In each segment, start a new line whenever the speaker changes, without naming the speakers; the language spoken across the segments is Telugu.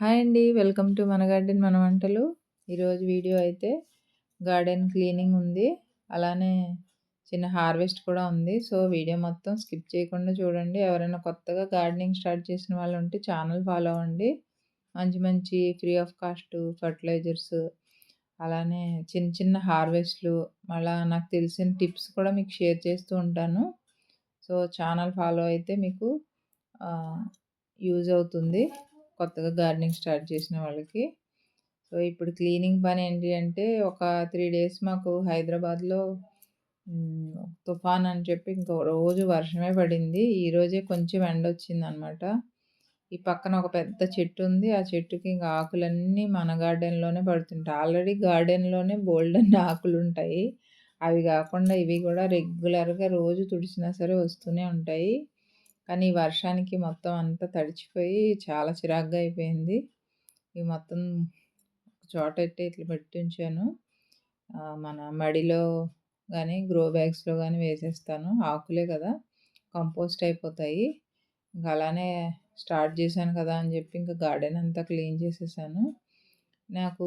హాయ్ అండి. వెల్కమ్ టు మన గార్డెన్ మన వంటలు. ఈరోజు వీడియో అయితే గార్డెన్ క్లీనింగ్ ఉంది. అలానే చిన్న హార్వెస్ట్ కూడా ఉంది. సో వీడియో మొత్తం స్కిప్ చేయకుండా చూడండి. ఎవరైనా కొత్తగా గార్డెనింగ్ స్టార్ట్ చేసిన వాళ్ళు ఉంటే ఛానల్ ఫాలో అవ్వండి. మంచి మంచి ఫ్రీ ఆఫ్ కాస్ట్ ఫర్టిలైజర్స్ అలానే చిన్న చిన్న హార్వెస్ట్లు మళ్ళీ నాకు తెలిసిన టిప్స్ కూడా మీకు షేర్ చేస్తూ ఉంటాను. సో ఛానల్ ఫాలో అయితే మీకు యూజ్ అవుతుంది. కొత్తగా గార్డెనింగ్ స్టార్ట్ చేసిన వాళ్ళకి. సో ఇప్పుడు క్లీనింగ్ పని ఏంటి అంటే ఒక త్రీ డేస్ మాకు హైదరాబాద్లో తుఫాన్ అని చెప్పి ఇంకో రోజు వర్షమే పడింది. ఈరోజే కొంచెం ఎండ వచ్చిందనమాట. ఈ పక్కన ఒక పెద్ద చెట్టు ఉంది. ఆ చెట్టుకి ఇంకా ఆకులన్నీ మన గార్డెన్లోనే పడుతుంటాయి. ఆల్రెడీ గార్డెన్లోనే బోల్డ్ ఆకులు ఉంటాయి. అవి కాకుండా ఇవి కూడా రెగ్యులర్గా రోజు తుడిచినా సరే వస్తూనే ఉంటాయి. కానీ వర్షానికి మొత్తం అంతా తడిచిపోయి చాలా చిరాగ్గా అయిపోయింది. ఇవి మొత్తం చోట అయితే ఇట్లా పెట్టి ఉంచాను మన మడిలో కానీ గ్రో బ్యాగ్స్లో కానీ వేసేస్తాను. ఆకులే కదా కంపోస్ట్ అయిపోతాయి. ఇంకా అలానే స్టార్ట్ చేశాను కదా అని చెప్పి ఇంకా గార్డెన్ అంతా క్లీన్ చేసేసాను. నాకు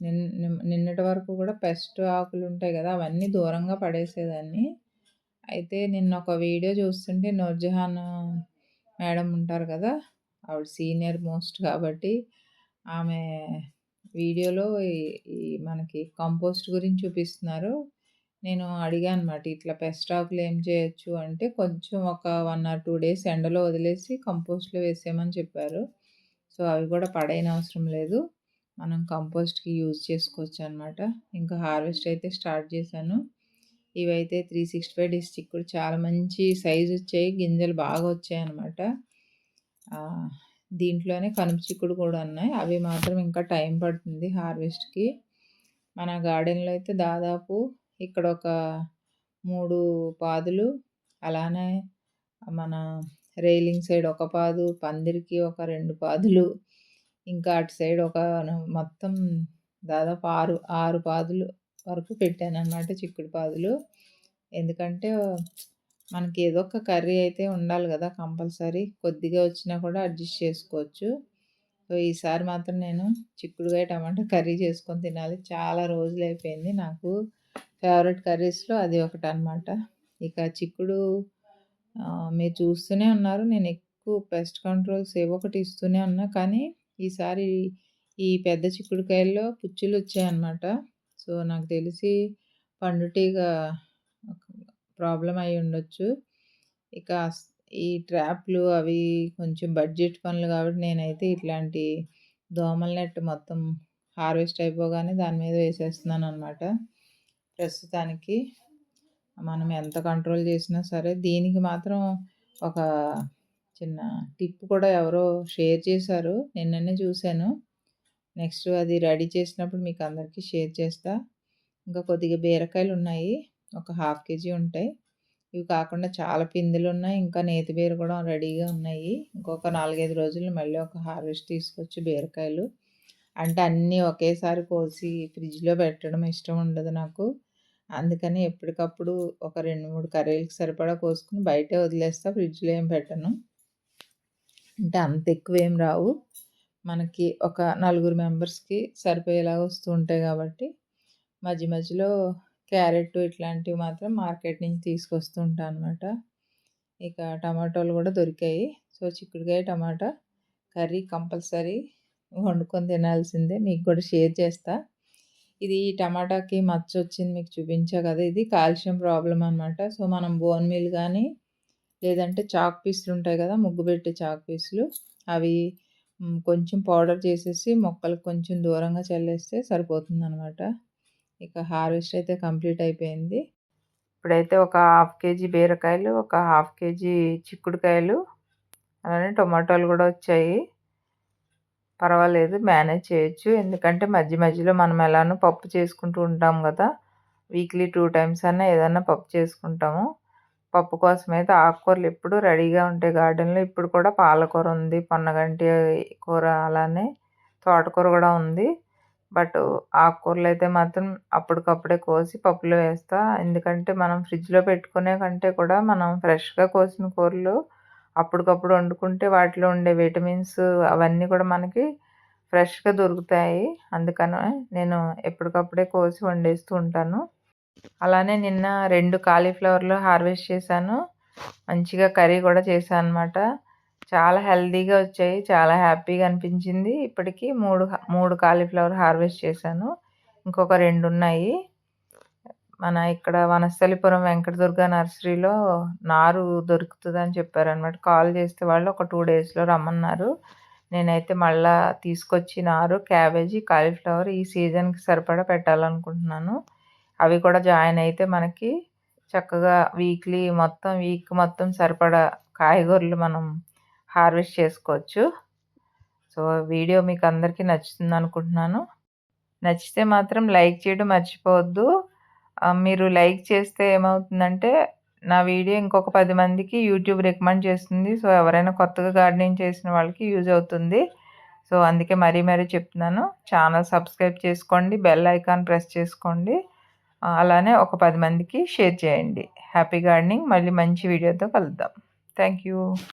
నిన్న నిన్నటి వరకు కూడా పెస్ట్ ఆకులు ఉంటాయి కదా అవన్నీ దూరంగా పడేసేదాన్ని. అయితే నిన్న ఒక వీడియో చూస్తుంటే నూర్జహాన్ మేడం ఉంటారు కదా ఆవిడ సీనియర్ మోస్ట్ కాబట్టి ఆమె వీడియోలో ఈ మనకి కంపోస్ట్ గురించి చూపిస్తున్నారు. నేను అడిగాను అనమాట ఇట్లా పెస్టాకులు ఏం చేయొచ్చు? అంటే కొంచెం ఒక వన్ ఆర్ టూ డేస్ ఎండలో వదిలేసి కంపోస్ట్లో వేసేయమని చెప్పారు. సో అవి కూడా పడైన అవసరం లేదు. మనం కంపోస్ట్కి యూజ్ చేసుకోవచ్చు అనమాట ఇంకా హార్వెస్ట్ అయితే స్టార్ట్ చేశాను. ఇవైతే త్రీ సిక్స్టీ ఫైవ్ డేస్ చిక్కుడు చాలా మంచి సైజు వచ్చాయి. గింజలు బాగా వచ్చాయి అనమాట దీంట్లోనే కనుపు చిక్కుడు కూడా ఉన్నాయి. అవి మాత్రం ఇంకా టైం పడుతుంది హార్వెస్ట్కి. మన గార్డెన్లో అయితే దాదాపు ఇక్కడ ఒక మూడు పాదులు అలానే మన రైలింగ్ సైడ్ ఒక పాదు పందిరికి ఒక రెండు పాదులు ఇంకా అటు సైడ్ ఒక మొత్తం దాదాపు ఆరు ఆరు పాదులు వరకు పెట్టాను అనమాట చిక్కుడు పాదులు. ఎందుకంటే మనకి ఏదో ఒక కర్రీ అయితే ఉండాలి కదా కంపల్సరీ. కొద్దిగా వచ్చినా కూడా అడ్జస్ట్ చేసుకోవచ్చు. సో ఈసారి మాత్రం నేను చిక్కుడుకాయ టమాటా కర్రీ చేసుకొని తినాలి. చాలా రోజులు అయిపోయింది నాకు. ఫేవరెట్ కర్రీస్లో అది ఒకటి అనమాట ఇక చిక్కుడు మీరు చూస్తూనే ఉన్నారు. నేను ఎక్కువ పెస్ట్ కంట్రోల్స్ ఏవో ఒకటి ఇస్తూనే ఉన్నా. కానీ ఈసారి ఈ పెద్ద చిక్కుడుకాయల్లో పుచ్చులు వచ్చాయన్నమాట. సో నాకు తెలిసి పండుటీగ ప్రాబ్లం అయి ఉండొచ్చు. ఇక ఈ ట్రాప్లు అవి కొంచెం బడ్జెట్ పనులు కాబట్టి నేనైతే ఇట్లాంటి దోమల నెట్ మొత్తం హార్వెస్ట్ అయిపోగానే దాని మీద వేసేస్తున్నాను అనమాట ప్రస్తుతానికి మనం ఎంత కంట్రోల్ చేసినా సరే దీనికి మాత్రం ఒక చిన్న టిప్ కూడా ఎవరో షేర్ చేశారు. నిన్ననే చూశాను. నెక్స్ట్ అది రెడీ చేసినప్పుడు మీకు అందరికీ షేర్ చేస్తా. ఇంకా కొద్దిగా బీరకాయలు ఉన్నాయి. ఒక హాఫ్ కేజీ ఉంటాయి. ఇవి కాకుండా చాలా పిందెలు ఉన్నాయి. ఇంకా నేతి బీర కూడా రెడీగా ఉన్నాయి. ఇంకొక నాలుగైదు రోజులు మళ్ళీ ఒక హార్వెస్ట్ తీసుకొచ్చి బీరకాయలు. అంటే అన్నీ ఒకేసారి కోసి ఫ్రిడ్జ్లో పెట్టడం ఇష్టం ఉండదు నాకు. అందుకని ఎప్పటికప్పుడు ఒక రెండు మూడు కర్రీలకు సరిపడా కోసుకుని బయటే వదిలేస్తా. ఫ్రిడ్జ్లో ఏం పెట్టను. అంటే అంత ఎక్కువ ఏం రావు. మనకి ఒక నలుగురు మెంబర్స్కి సరిపోయేలాగా వస్తూ ఉంటాయి కాబట్టి మధ్య మధ్యలో క్యారెట్ ఇట్లాంటివి మాత్రం మార్కెట్ నుంచి తీసుకొస్తూ ఉంటాను అనమాట ఇక టమాటోలు కూడా దొరికాయి. సో చిక్కుడుకాయ టమాటా కర్రీ కంపల్సరీ వండుకొని తినాల్సిందే. మీకు కూడా షేర్ చేస్తా. ఇది ఈ టమాటాకి మచ్చ వచ్చింది మీకు చూపించా కదా ఇది కాల్షియం ప్రాబ్లం అనమాట సో మనం బోన్ మీల్ కానీ లేదంటే చాక్ పీసులు ఉంటాయి కదా ముగ్గు పెట్టే చాక్ పీసులు అవి కొంచెం పౌడర్ చేసేసి మొక్కలకు కొంచెం దూరంగా చల్లేస్తే సరిపోతుంది అనమాట ఇక హార్వెస్ట్ అయితే కంప్లీట్ అయిపోయింది. ఇప్పుడైతే ఒక హాఫ్ కేజీ బీరకాయలు ఒక హాఫ్ కేజీ చిక్కుడుకాయలు అలానే టొమాటోలు కూడా వచ్చాయి. పర్వాలేదు మేనేజ్ చేయొచ్చు. ఎందుకంటే మధ్య మధ్యలో మనం ఎలానో పప్పు చేసుకుంటూ ఉంటాం కదా. వీక్లీ టూ టైమ్స్ అన్నా ఏదన్నా పప్పు చేసుకుంటాము. పప్పు కోసం అయితే ఆకుకూరలు ఎప్పుడు రెడీగా ఉంటాయి. గార్డెన్లో ఇప్పుడు కూడా పాలకూర ఉంది పొన్నగంటి కూర అలానే తోటకూర కూడా ఉంది. బట్ ఆకుకూరలు అయితే మాత్రం అప్పటికప్పుడే కోసి పప్పులో వేస్తా. ఎందుకంటే మనం ఫ్రిడ్జ్లో పెట్టుకునే కంటే కూడా మనం ఫ్రెష్గా కోసిన కూరలు అప్పటికప్పుడు వండుకుంటే వాటిలో ఉండే విటమిన్స్ అవన్నీ కూడా మనకి ఫ్రెష్గా దొరుకుతాయి. అందుకని నేను ఎప్పటికప్పుడే కోసి వండేస్తూ ఉంటాను. అలానే నిన్న రెండు కాలీఫ్లవర్లు హార్వెస్ట్ చేశాను. మంచిగా కర్రీ కూడా చేశాను అనమాట చాలా హెల్తీగా వచ్చాయి. చాలా హ్యాపీగా అనిపించింది. ఇప్పటికీ మూడు మూడు కాలీఫ్లవర్ హార్వెస్ట్ చేశాను. ఇంకొక రెండు ఉన్నాయి. మన ఇక్కడ వనస్థలిపురం వెంకటదుర్గ నర్సరీలో నారు దొరుకుతుందని చెప్పారనమాట కాల్ చేస్తే వాళ్ళు ఒక టూ డేస్లో రమ్మన్నారు. నేనైతే మళ్ళా తీసుకొచ్చి నారు క్యాబేజీ కాలీఫ్లవర్ ఈ సీజన్కి సరిపడా పెట్టాలనుకుంటున్నాను. అవి కూడా జాయిన్ అయితే మనకి చక్కగా వీక్లీ మొత్తం వీక్ మొత్తం సరిపడా కాయగూరలు మనం హార్వెస్ట్ చేసుకోవచ్చు. సో వీడియో మీకు అందరికీ నచ్చుతుంది అనుకుంటున్నాను. నచ్చితే మాత్రం లైక్ చేయడం మర్చిపోవద్దు. మీరు లైక్ చేస్తే ఏమవుతుందంటే నా వీడియో ఇంకొక పది మందికి యూట్యూబ్ రికమెండ్ చేస్తుంది. సో ఎవరైనా కొత్తగా గార్డెనింగ్ చేసిన వాళ్ళకి యూజ్ అవుతుంది. సో అందుకే మరీ మరీ చెప్తున్నాను. ఛానల్ సబ్స్క్రైబ్ చేసుకోండి. బెల్ ఐకాన్ ప్రెస్ చేసుకోండి. అలానే ఒక పది మందికి షేర్ చేయండి. Happy gardening. మళ్ళీ మంచి వీడియోతో కలుద్దాం. Thank you.